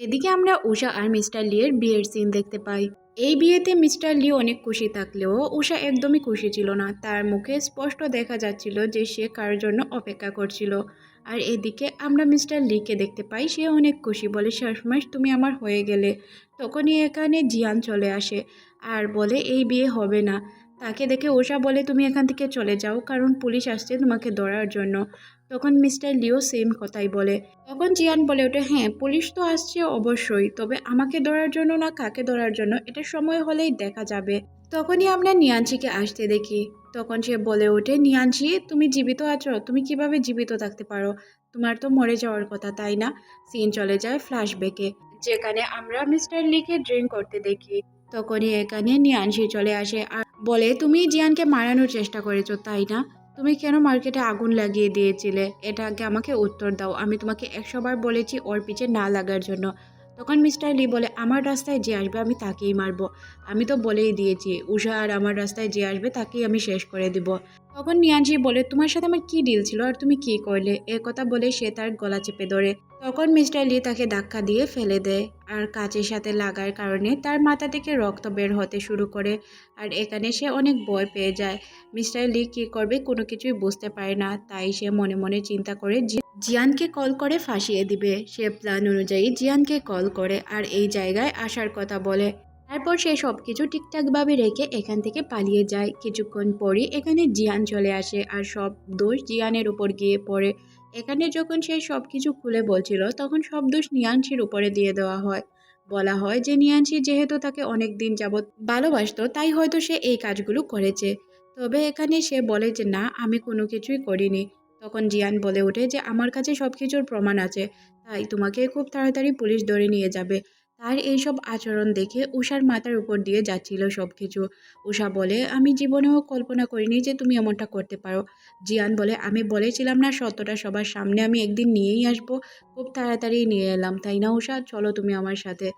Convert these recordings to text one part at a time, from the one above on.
এদিকে আমরা উষা আর মিস্টার লিয়ের বিয়ের সিন দেখতে পাই। এই বিয়েতে মিস্টার লি অনেক খুশি থাকলেও উষা একদমই খুশি ছিল না। তার মুখে স্পষ্ট দেখা যাচ্ছিল যে সে কার জন্য অপেক্ষা করছিল। আর এদিকে আমরা মিস্টার লিকে দেখতে পাই, সে অনেক খুশি, বলে শেষমাস তুমি আমার হয়ে গেলে। তখনই এখানে জিয়ান চলে আসে আর বলে, এই বিয়ে হবে না। তাকে দেখে ওষা বলে, তুমি এখান থেকে চলে যাও, কারণ পুলিশ আসছে তোমাকে ধরার জন্য। তখন মিস্টার লিও সেম কথাই বলে। তখন জিয়ান বলে ওঠে হ্যাঁ পুলিশ তো আসছে অবশ্যই, তবে আমাকে ধরার জন্য না কাকে ধরার জন্য, এটা সময় হলেই দেখা যাবে। তখনই আমরা নিয়ানচিকে আসতে দেখি। তখন সে বলে ওঠে নিয়ানচি তুমি জীবিত আছো? তুমি কীভাবে জীবিত থাকতে পারো? তোমার তো মরে যাওয়ার কথা, তাই না? সিন চলে যায় ফ্ল্যাশব্যাকে, যেখানে আমরা মিস্টার লিকে ড্রিঙ্ক করতে দেখি। তখনই এখানে নিয়ানসি চলে আসে। আর বলে, তুমি জিয়ানকে মারানোর চেষ্টা করেছ, তাই না? তুমি কেন মার্কেটে আগুন লাগিয়ে দিয়েছিলে? এটা আগে আমাকে উত্তর দাও। আমি তোমাকে একশোবার বলেছি ওর পিছে না লাগার জন্য। তখন মিস্টার লি বলে, আমার রাস্তায় যে আসবে আমি তাকেই মারবো। আমি তো বলেই দিয়েছি, উষা আর আমার রাস্তায় যে আসবে তাকেই আমি শেষ করে দিব। তখন নিয়ানজি বলে, তোমার সাথে আমার কি ডিল ছিল আর তুমি কি করলে? এ কথা বলে সে তার গলা চেপে ধরে। তখন মিস্টার লি তাকে ধাক্কা দিয়ে ফেলে দেয় আর কাচের সাথে লাগার কারণে তার মাথা থেকে রক্ত বের হতে শুরু করে আর এখানে সে অনেক ভয় পেয়ে যায়। মিস্টার লি কী করবে কোনো কিছুই বুঝতে পারে না, তাই সে মনে মনে চিন্তা করে জিয়ানকে কল করে ফাঁসিয়ে দিবে। সে প্ল্যান অনুযায়ী জিয়ানকে কল করে আর এই জায়গায় আসার কথা বলে। তারপর সে সব কিছু ঠিকঠাকভাবে রেখে এখান থেকে পালিয়ে যায়। কিছুক্ষণ পরই এখানে জিয়ান চলে আসে আর সব দোষ জিয়ানের উপর গিয়ে পড়ে। এখানে যখন সে সব কিছু খুলে বলছিল, তখন সব দোষ নিয়ানসির উপরে দিয়ে দেওয়া হয়। বলা হয় যে নিয়ানসি যেহেতু তাকে অনেক দিন যাবৎ ভালোবাসতো, তাই হয়তো সে এই কাজগুলো করেছে। তবে এখানে সে বলে যে, না, আমি কোনো কিছুই করিনি। তখন জিয়ান বলে ওঠে যে, আমার কাছে সব কিছুর প্রমাণ আছে, তাই তোমাকে খুব তাড়াতাড়ি পুলিশ ধরে নিয়ে যাবে। তার এইসব আচরণ দেখে উষার মাথার উপর দিয়ে যাচ্ছিল সব কিছু উষা বলে, আমি জীবনেও কল্পনা করিনি যে তুমি এমনটা করতে পারো। জিয়ান বলে, আমি বলেছিলাম না সত্যটা সবার সামনে আমি একদিন নিয়েই আসব, খুব তাড়াতাড়ি নিয়ে এলাম, তাই না উষা চলো তুমি আমার সাথে।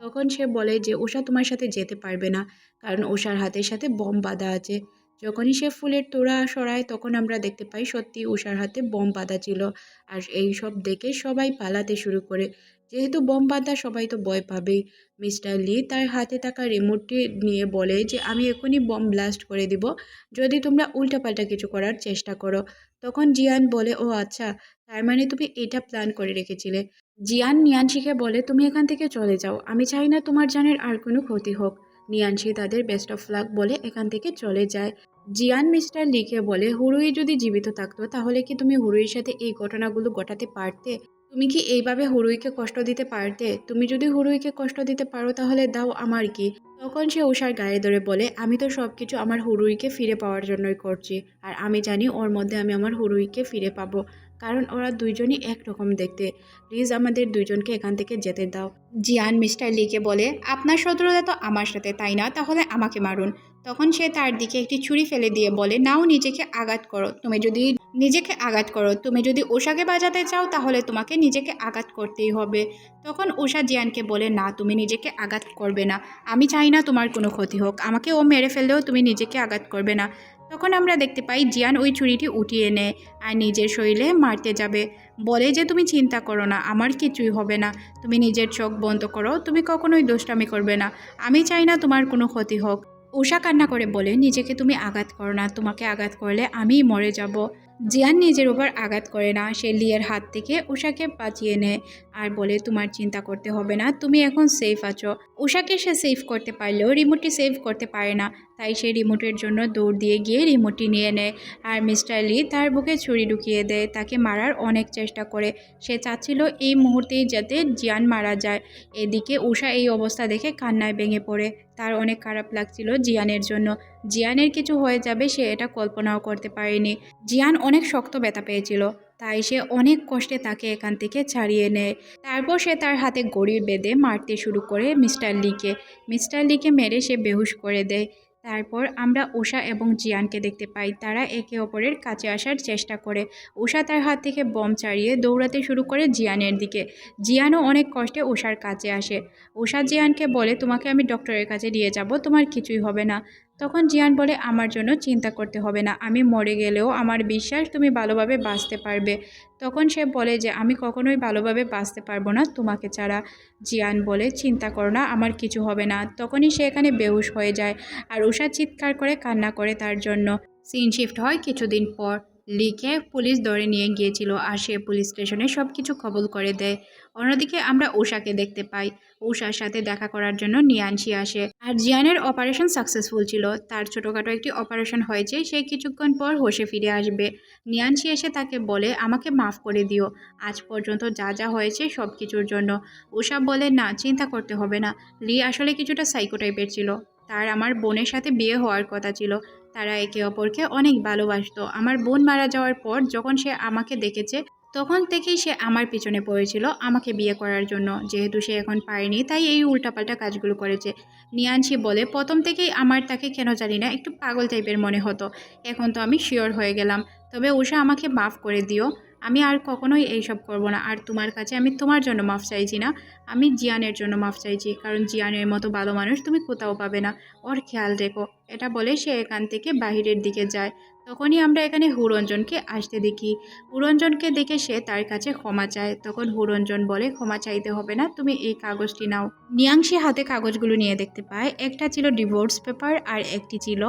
তখন সে বলে যে উষা তোমার সাথে যেতে পারবে না, কারণ উষার হাতের সাথে বম বাঁধা আছে। যখনই সে ফুলের তোড়া সরায়, তখন আমরা দেখতে পাই সত্যি উষার হাতে বম বাঁধা ছিল। আর এই সব দেখে সবাই পালাতে শুরু করে। যেহেতু বম বাঁধা, সবাই তো ভয় পাবেই। মিস্টার লি তার হাতে থাকা রিমোটটি নিয়ে বলে যে, আমি এখনই বম ব্লাস্ট করে দিব। যদি তোমরা উল্টাপাল্টা কিছু করার চেষ্টা করো। তখন জিয়ান বলে, ও আচ্ছা তার মানে তুমি এটা প্ল্যান করে রেখেছিলে? জিয়ান নিয়ানশিকে বলে, তুমি এখান থেকে চলে যাও। আমি চাই না তোমার জানের আর কোনো ক্ষতি হোক। নিয়ানশি তাদের বেস্ট অফ লাক বলে এখান থেকে চলে যায়। জিয়ান মিস্টার লিখে বলে, হুরুই যদি জীবিত থাকতো, তাহলে কি তুমি হুরুইয়ের সাথে এই ঘটনাগুলো ঘটাতে পারতে? তুমি কি এইভাবে হুরুইকে কষ্ট দিতে পারতে? তুমি যদি হুরুইকে কষ্ট দিতে পারো, তাহলে দাও আমার কি? তখন সে উষার গায়ে ধরে বলে, আমি তো সব কিছু আমার হুরুইকে ফিরে পাওয়ার জন্যই করছি, আর আমি জানি ওর মধ্যে আমি আমার হুরুইকে ফিরে পাবো। কারণ ওরা দুইজনই একরকম দেখতে। প্লিজ আমাদের দুইজনকে এখান থেকে যেতে দাও। জিয়ান মিস্টার লিকে বলে, আপনার শত্রুতা তো আমার সাথে, তাই না? তাহলে আমাকে মারুন। তখন সে তার দিকে একটি ছুরি ফেলে দিয়ে বলে, নাও নিজেকে আঘাত করো। তুমি যদি নিজেকে আঘাত করো, তুমি যদি উষাকে বাজাতে চাও, তাহলে তোমাকে নিজেকে আঘাত করতেই হবে। তখন উষা জিয়ানকে বলে, না, তুমি নিজেকে আঘাত করবে না। আমি চাই না তোমার কোনো ক্ষতি হোক। আমাকে ও মেরে ফেললেও তুমি নিজেকে আঘাত করবে না। তখন আমরা দেখতে পাই জিয়ান ওই ছুরিটি উঠিয়ে নেয় আর নিজের শরীরে মারতে যাবে। বলে যে, তুমি চিন্তা করো না, আমার কিছুই হবে না। তুমি নিজের চোখ বন্ধ করো, তুমি কখনোই দুষ্টামি করবে না। আমি চাই না তোমার কোনো ক্ষতি হোক। উষা কান্না করে বলে, নিজেকে তুমি আঘাত করো না, তোমাকে আঘাত করলে আমিই মরে যাব। জিয়ান নিজের উপর আঘাত করে না, সে লিয়ের হাত থেকে উষাকে বাঁচিয়ে নেয় আর বলে, তোমার চিন্তা করতে হবে না, তুমি এখন সেফ আছো। উষাকে সে সেভ করতে পারলেও রিমোটটি সেভ করতে পারে না, তাই সে রিমোটের জন্য দৌড় দিয়ে গিয়ে রিমোটটি নিয়ে নেয় আর মিস্টার লি তার বুকে ছুরি ঢুকিয়ে দেয়, তাকে মারার অনেক চেষ্টা করে। সে চাচ্ছিল এই মুহূর্তেই যাতে জিয়ান মারা যায়। এদিকে উষা এই অবস্থা দেখে কান্নায় ভেঙে পড়ে, তার অনেক খারাপ লাগছিল জিয়ানের জন্য। জিয়ানের কিছু হয়ে যাবে সে এটা কল্পনাও করতে পারেনি। জিয়ান অনেক শক্ত ব্যথা পেয়েছিল, তাই সে অনেক কষ্টে তাকে এখান থেকে ছাড়িয়ে নেয়। তারপর সে তার হাতে গড়ি বেঁধে মারতে শুরু করে মিস্টার লিকে। মিস্টার লিকে মেরে সে বেহুশ করে দেয়। তারপর আমরা উষা এবং জিয়ানকে দেখতে পাই, তারা একে অপরের কাছে আসার চেষ্টা করে। উষা তার হাত থেকে বম ছাড়িয়ে দৌড়াতে শুরু করে জিয়ানের দিকে। জিয়ানও অনেক কষ্টে উষার কাছে আসে। উষা জিয়ানকে বলে, তোমাকে আমি ডক্টরের কাছে নিয়ে যাব, তোমার কিছুই হবে না। তখন জিয়ান বলে, আমার জন্য চিন্তা করতে হবে না, আমি মরে গেলেও আমার বিশ্বাস তুমি ভালোভাবে বাঁচতে পারবে। তখন সে বলে যে, আমি কখনোই ভালোভাবে বাঁচতে পারব না তোমাকে ছাড়া। জিয়ান বলে, চিন্তা করো না, আমার কিছু হবে না। তখনই সে এখানে বেহুশ হয়ে যায় আর উষা চিৎকার করে কান্না করে তার জন্য। সিন শিফট হয় কিছুদিন পর। লিকে পুলিশ ধরে নিয়ে গিয়েছিল আর সে পুলিশ স্টেশনে সব কিছু কবল করে দেয়। অন্যদিকে আমরা উষাকে দেখতে পাই। উষার সাথে দেখা করার জন্য নিয়ানসি আসে। আর জিয়ানের অপারেশন সাকসেসফুল ছিল। তার ছোটোখাটো একটি অপারেশন হয়েছে সে কিছুক্ষণ পর হোসে ফিরে আসবে। নিয়ানসি এসে তাকে বলে, আমাকে মাফ করে দিও। আজ পর্যন্ত যা যা হয়েছে সব কিছুর জন্য। উষা বলে, না, চিন্তা করতে হবে না। লি আসলে কিছুটা সাইকো টাইপের ছিল। তার আমার বোনের সাথে বিয়ে হওয়ার কথা ছিল। তারা একে অপরকে অনেক ভালোবাসত। আমার বোন মারা যাওয়ার পর যখন সে আমাকে দেখেছে, তখন থেকেই সে আমার পিছনে পড়েছিল আমাকে বিয়ে করার জন্য। যেহেতু সে এখন পায়নি তাই এই উল্টাপাল্টা কাজগুলো করেছে। নিয়ানসি বলে, প্রথম থেকেই আমার তাকে কেন জানি না, একটু পাগল টাইপের মনে হতো। এখন তো আমি শিওর হয়ে গেলাম। তবে উষা আমাকে মাফ করে দিও। আমি আর কখনোই এইসব করব না। আর তোমার কাছে আমি তোমার জন্য মাফ চাইছি না। আমি জিয়ানের জন্য মাফ চাইছি, কারণ জিয়ানের মতো ভালো মানুষ তুমি কোথাও পাবে না। ওর খেয়াল রেখো, এটা বলে সে এখান থেকে বাহিরের দিকে যায়। তখনই আমরা এখানে হুরঞ্জনকে আসতে দেখি। হুরঞ্জনকে দেখে সে তার কাছে ক্ষমা চায়। তখন হুরঞ্জন বলে, ক্ষমা চাইতে হবে না, তুমি এই কাগজটি নাও। নিয়াংশি হাতে কাগজগুলো নিয়ে দেখতে পায়। একটা ছিল ডিভোর্স পেপার আর একটি ছিল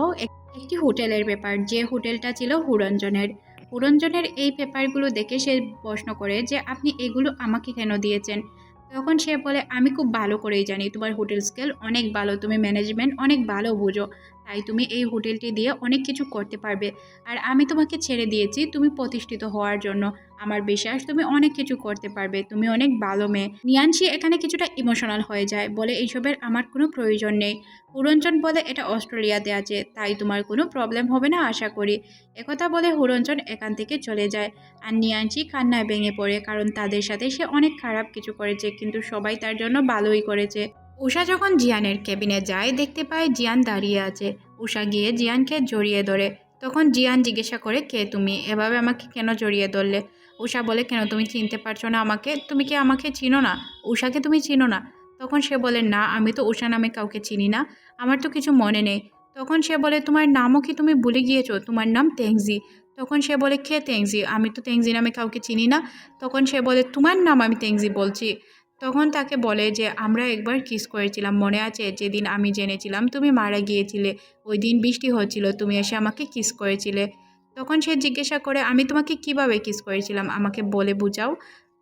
একটি হোটেলের পেপার। যে হোটেলটা ছিল হুরঞ্জনের। হুরঞ্জনের এই পেপারগুলো দেখে সে প্রশ্ন করে যে, আপনি এগুলো আমাকে কেন দিয়েছেন? তখন সে বলে, আমি খুব ভালো করেই জানি, তোমার হোটেল স্কেল অনেক ভালো, তুমি ম্যানেজমেন্ট অনেক ভালো বুঝো। তাই তুমি এই হোটেলটি দিয়ে অনেক কিছু করতে পারবে। আর আমি তোমাকে ছেড়ে দিয়েছি, তুমি প্রতিষ্ঠিত হওয়ার জন্য। আমার বিশ্বাস, তুমি অনেক কিছু করতে পারবে। তুমি অনেক ভালো মেয়ে। নিয়ানসি এখানে কিছুটা ইমোশনাল হয়ে যায়, বলে এইসবের আমার কোনো প্রয়োজন নেই। হুরঞ্জন বলে এটা অস্ট্রেলিয়াতে আছে, তাই তোমার কোনো প্রবলেম হবে না, আশা করি। একথা বলে হুরঞ্জন এখান থেকে চলে যায়। আর নিয়ানসি কান্নায় ভেঙে পড়ে, কারণ তাদের সাথে সে অনেক খারাপ কিছু করেছে, কিন্তু সবাই তার জন্য ভালোই করেছে। উষা যখন জিয়ানের কেবিনে যায়, দেখতে পায় জিয়ান দাঁড়িয়ে আছে। উষা গিয়ে জিয়ানকে জড়িয়ে ধরে। তখন জিয়ান জিজ্ঞাসা করে, কে তুমি? এভাবে আমাকে কেন জড়িয়ে ধরলে? উষা বলে, কেন তুমি চিনতে পারছ না আমাকে? তুমি কি আমাকে চিনো না? উষাকে তুমি চিনো না? তখন সে বলে, না, আমি তো উষা নামে কাউকে চিনি না। আমার তো কিছু মনে নেই। তখন সে বলে, তোমার নামও কি তুমি ভুলে গিয়েছো? তোমার নাম তেংজি তখন সে বলে, কে তেংজি আমি তো তেংজি নামে কাউকে চিনি না। তখন সে বলে, তোমার নাম আমি তেংজি বলছি। তখন তাকে বলে যে, আমরা একবার কিস করেছিলাম, মনে আছে? যেদিন আমি জেনেছিলাম তুমি মারা গিয়েছিলে ওই দিন বৃষ্টি হচ্ছিল, তুমি এসে আমাকে কিস করেছিলে। তখন সে জিজ্ঞাসা করে, আমি তোমাকে কীভাবে কিস করেছিলাম? আমাকে বলে বুঝাও।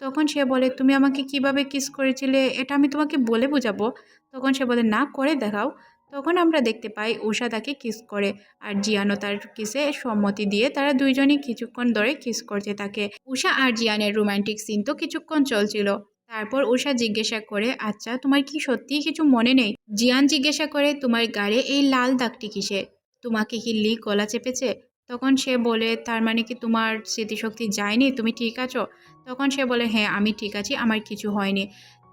তখন সে বলে, তুমি আমাকে কীভাবে কিস করেছিলে? এটা আমি তোমাকে বলে বুঝাবো। তখন সে বলে, না, করে দেখাও। তখন আমরা দেখতে পাই উষা তাকে কিস করে আর জিয়ানও তার কিসে সম্মতি দিয়ে তারা দুইজনই কিছুক্ষণ ধরে কিস করছে তাকে। উষা আর জিয়ানের রোমান্টিক সিন তো কিছুক্ষণ চলছিল। তারপর উষা জিজ্ঞাসা করে আচ্ছা তোমার কি সত্যি কিছু মনে নেই? জিয়ান জিজ্ঞাসা করে, তোমার গাড়ে এই লাল দাগটি কিসে? তোমাকে কি লি গলা চেপেছে? তখন সে বলে, তার মানে কি তোমার স্মৃতিশক্তি যায়নি? তুমি ঠিক আছো? তখন সে বলে হ্যাঁ আমি ঠিক আছি, আমার কিছু হয়নি।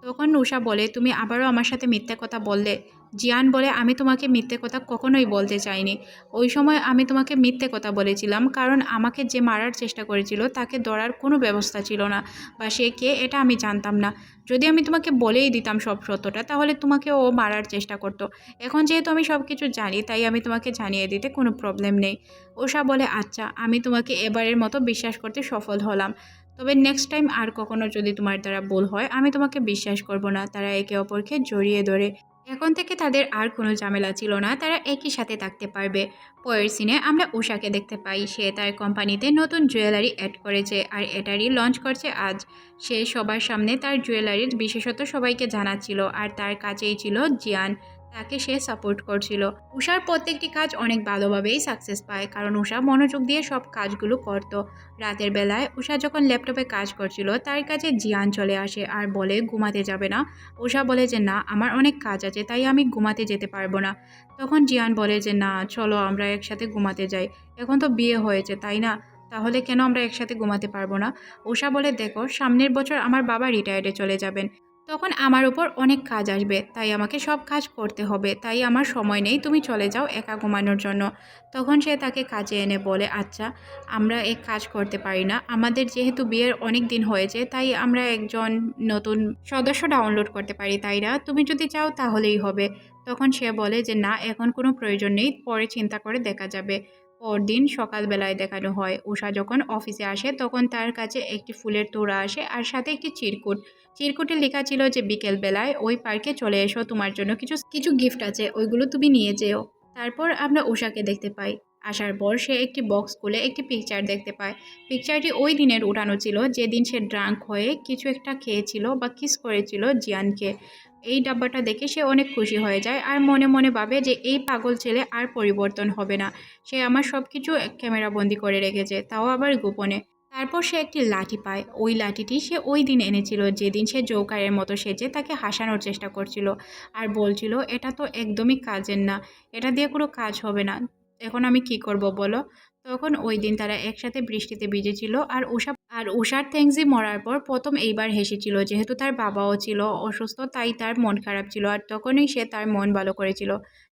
তখন উষা বলে, তুমি আবারও আমার সাথে মিথ্যা কথা বললে? জিয়ান বলে, আমি তোমাকে মিথ্যে কথা কখনোই বলতে চাইনি। ওই সময় আমি তোমাকে মিথ্যে কথা বলেছিলাম, কারণ আমাকে যে মারার চেষ্টা করেছিল, তাকে ধরার কোনো ব্যবস্থা ছিল না, বা সে কে, এটা আমি জানতাম না। যদি আমি তোমাকে বলেই দিতাম সব সত্যটা, তাহলে তোমাকে ও মারার চেষ্টা করতো। এখন যেহেতু আমি সব কিছু জানি, তাই আমি তোমাকে জানিয়ে দিতে কোনো প্রবলেম নেই। ওষা বলে আচ্ছা আমি তোমাকে এবারের মতো বিশ্বাস করতে সফল হলাম। তবে নেক্সট টাইম আর কখনো যদি তোমার দ্বারা ভুল হয়, আমি তোমাকে বিশ্বাস করব না। তারা একে অপরকে জড়িয়ে ধরে। এখন থেকে তাদের আর কোনো ঝামেলা ছিল না, তারা একই সাথে থাকতে পারবে। পরের সিনে আমরা উষাকে দেখতে পাই। সে তার কোম্পানিতে নতুন জুয়েলারি অ্যাড করেছে আর এটারই লঞ্চ করছে আজ। সে সবার সামনে তার জুয়েলারির বিশেষত সবাইকে জানাচ্ছিল আর তার কাছেই ছিল জিয়ান। তাকে সে সাপোর্ট করছিল। উষার প্রত্যেকটি কাজ অনেক ভালোভাবেই সাকসেস পায়, কারণ উষা মনোযোগ দিয়ে সব কাজগুলো করত। রাতের বেলায় উষা যখন ল্যাপটপে কাজ করছিল, তার কাছে জিয়ান চলে আসে আর বলে, ঘুমাতে যাবে না। উষা বলে যে, না, আমার অনেক কাজ আছে, তাই আমি ঘুমাতে যেতে পারব না। তখন জিয়ান বলে যে, না, চলো আমরা একসাথে ঘুমাতে যাই। এখন তো বিয়ে হয়েছে, তাই না? তাহলে কেন আমরা একসাথে ঘুমাতে পারব না? উষা বলে, দেখো, সামনের বছর আমার বাবা রিটায়ার্ডে চলে যাবেন। তখন আমার উপর অনেক কাজ আসবে, তাই আমাকে সব কাজ করতে হবে, তাই আমার সময় নেই, তুমি চলে যাও একা ঘুমানোর জন্য। তখন সে তাকে কাজে এনে বলে আচ্ছা আমরা এক কাজ করতে পারি না। আমাদের যেহেতু বিয়ের অনেক দিন হয়েছে, তাই আমরা একজন নতুন সদস্য ডাউনলোড করতে পারি, তাই না? তুমি যদি চাও তাহলেই হবে। তখন সে বলে যে, না, এখন কোনো প্রয়োজন নেই, পরে চিন্তা করে দেখা যাবে। পরদিন সকালবেলায় দেখানো হয়। উষা যখন অফিসে আসে, তখন তার কাছে একটি ফুলের তোড়া আসে আর সাথে একটি চিরকুট। চিরকুটে লেখা ছিল যে, বিকেলবেলায় ওই পার্কে চলে এসো, তোমার জন্য কিছু কিছু গিফট আছে, ওইগুলো তুমি নিয়ে যেও। তারপর আমরা উষাকে দেখতে পাই। আসার পর সে একটি বক্স খুলে একটি পিকচার দেখতে পায়। পিকচারটি ওই দিনের উঠানো ছিল, যেদিন সে ড্রাঙ্ক হয়ে কিছু একটা খেয়েছিল বা কিস করেছিল জিয়ানকে। এই ডাব্বাটা দেখে সে অনেক খুশি হয়ে যায় আর মনে মনে ভাবে যে এই পাগল ছেলে আর পরিবর্তন হবে না। সে আমার সব কিছু ক্যামেরা বন্দি করে রেখেছে, তাও আবার গোপনে। তারপর সে একটি লাঠি পায়। ওই লাঠিটি সে ওই দিন এনেছিল, যেদিন সে জৌকারের মতো সেজে তাকে হাসানোর চেষ্টা করছিল। আর বলছিল, এটা তো একদমই কাজের না। এটা দিয়ে কোনো কাজ হবে না। এখন আমি কি করব বলো? তখন ওই দিন তারা একসাথে বৃষ্টিতে ভিজেছিল আর উষা আর উষার থ্যাংসি মরার পর প্রথম এইবার হেসেছিল, যেহেতু তার বাবাও ছিল অসুস্থ, তাই তার মন খারাপ ছিল আর তখনই সে তার মন ভালো করেছিল।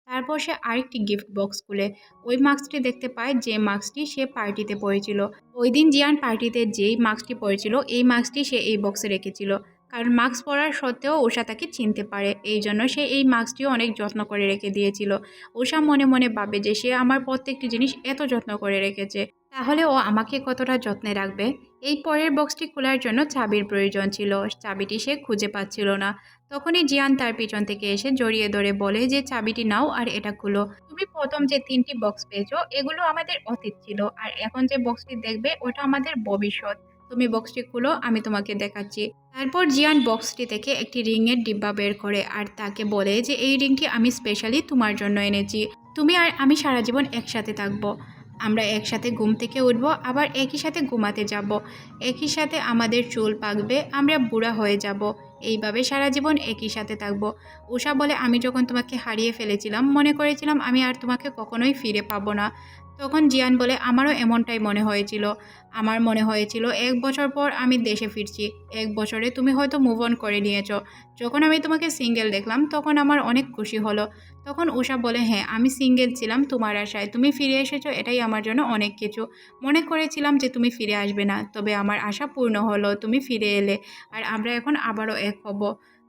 তারপর সে আরেকটি গিফট বক্স খুলে, ওই মাস্কটি দেখতে পায় যে মাস্কটি সে পার্টিতে পরেছিল ওই দিন জিয়ান পার্টিতে যেই মাস্কটি পরেছিল এই মাস্কটি সে এই বক্সে রেখেছিল। কারণ মাস্ক পরার সত্ত্বেও উষা তাকে চিনতে পারে। এই জন্য সে এই মাস্কটিও অনেক যত্ন করে রেখে দিয়েছিল। উষা মনে মনে ভাবে যে সে আমার প্রত্যেকটি জিনিস এত যত্ন করে রেখেছে। তাহলে ও আমাকে কতটা যত্নে রাখবে? এই পরের বক্সটি খোলার জন্য চাবির প্রয়োজন ছিল। চাবিটি সে খুঁজে পাচ্ছিল না। তখনই জিয়ান তার পিছন থেকে এসে জড়িয়ে ধরে বলে যে, চাবিটি নাও আর এটা খুলো। তুমি প্রথম যে তিনটি বক্স পেয়েছ, এগুলো আমাদের অতীত ছিল। আর এখন যে বক্সটি দেখবে, ওটা আমাদের ভবিষ্যৎ। তুমি বক্সটি খুলো, আমি তোমাকে দেখাচ্ছি। তারপর জিয়ান বক্সটি থেকে একটি রিংয়ের ডিব্বা বের করে আর তাকে বলে যে, এই রিংটি আমি স্পেশালি তোমার জন্য এনেছি। তুমি আর আমি সারা জীবন একসাথে থাকব। আমরা একসাথে ঘুম থেকে উঠবো, আবার একই সাথে ঘুমাতে যাব। একই সাথে আমাদের চুল পাকবে, আমরা বুড়া হয়ে যাব। এইভাবে সারা জীবন একই সাথে থাকব। উষা বলে, আমি যখন তোমাকে হারিয়ে ফেলেছিলাম, মনে করেছিলাম আমি আর তোমাকে কখনোই ফিরে পাবো না। তখন জিয়ান বলে, আমারও এমনটাই মনে হয়েছিল। আমার মনে হয়েছিল, এক বছর পর আমি দেশে ফিরছি। এক বছরে তুমি হয়তো মুভ অন করে নিয়েছো। যখন আমি তোমাকে সিঙ্গেল দেখলাম, তখন আমার অনেক খুশি হলো। তখন উষা বলে হ্যাঁ আমি সিঙ্গেল ছিলাম তোমার আশায়। তুমি ফিরে এসেছ, এটাই আমার জন্য অনেক কিছু। মনে করেছিলাম যে তুমি ফিরে আসবে না, তবে আমার আশা পূর্ণ হলো, তুমি ফিরে এলে আর আমরা এখন আবারও এক হব।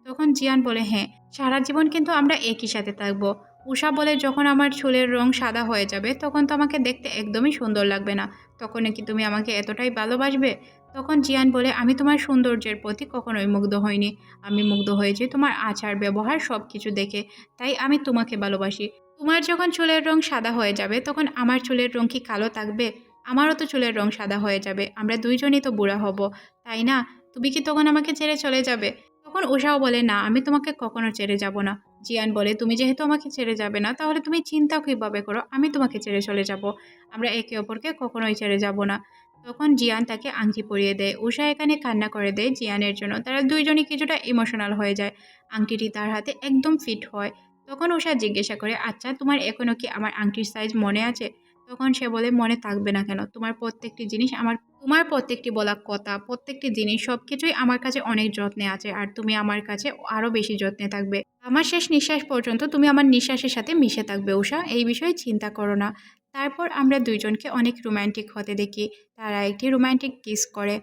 তখন জিয়ান বলে হ্যাঁ সারা জীবন কিন্তু আমরা একই সাথে থাকব। উষা বলে যখন আমার চুলের রং সাদা হয়ে যাবে, তখন তো আমাকে দেখতে একদমই সুন্দর লাগবে না। তখন কি তুমি আমাকে এতটাই ভালোবাসবে? তখন জিয়ান বলে, আমি তোমার সৌন্দর্যের প্রতি কখনোই মুগ্ধ হইনি। আমি মুগ্ধ হয়েছি তোমার আচার, ব্যবহার সব কিছু দেখে। তাই আমি তোমাকে ভালোবাসি। তোমার যখন চুলের রং সাদা হয়ে যাবে, তখন আমার চুলের রং কি কালো থাকবে? আমারও তো চুলের রং সাদা হয়ে যাবে। আমরা দুইজনই তো বুড়া হব, তাই না? তুমি কি তখন আমাকে ছেড়ে চলে যাবে? তখন উষাও বলে, না, আমি তোমাকে কখনো ছেড়ে যাব না। জিয়ান বলে, তুমি যেহেতু আমাকে ছেড়ে যাবে না, তাহলে তুমি চিন্তা কীভাবে করো? আমি তোমাকে ছেড়ে চলে যাব। আমরা একে অপরকে কখনোই ছেড়ে যাব না। তখন জিয়ান তাকে আংটি পরিয়ে দেয়। উষা এখানে কান্না করে দেয় জিয়ানের জন্য। তারা দুইজনই কিছুটা ইমোশনাল হয়ে যায়। আংটিটি তার হাতে একদম ফিট হয়। তখন উষা জিজ্ঞাসা করে আচ্ছা তোমার এখনও কি আমার আংটির সাইজ মনে আছে? তখন সে বলে, মনে থাকবে না কেন। তোমার প্রত্যেকটি জিনিস আমার তোমার প্রত্যেকটি বলা কথা, প্রত্যেকটি জিনিস সব কিছুই আমার কাছে অনেক যত্নে আছে আর তুমি আমার কাছে আরও বেশি যত্নে থাকবে। আমার শেষ নিঃশ্বাস পর্যন্ত তুমি আমার নিঃশ্বাসের সাথে মিশে থাকবে, উষা। এই বিষয়ে চিন্তা করো না। তারপর আমরা দুইজনকে অনেক রোম্যান্টিক হতে দেখি। তারা একটি রোম্যান্টিক কিস করে।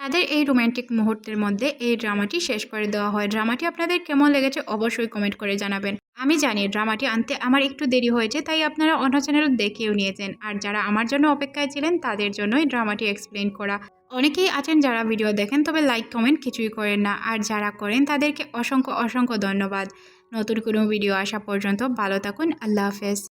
তাদের এই রোম্যান্টিক মুহূর্তের মধ্যে এই ড্রামাটি শেষ করে দেওয়া হয়। ড্রামাটি আপনাদের কেমন লেগেছে অবশ্যই কমেন্ট করে জানাবেন। আমি জানি ড্রামাটি আনতে আমার একটু দেরি হয়েছে, তাই আপনারা অন্য চ্যানেল দেখেও নিয়েছেন। আর যারা আমার জন্য অপেক্ষায় ছিলেন, তাদের জন্যই ড্রামাটি এক্সপ্লেন করা। অনেকেই আছেন যারা ভিডিও দেখেন, তবে লাইক কমেন্ট কিছুই করেন না। আর যারা করেন, তাদেরকে অসংখ্য অসংখ্য ধন্যবাদ। নতুন কোনো ভিডিও আসা পর্যন্ত ভালো থাকুন। আল্লাহ হাফেজ।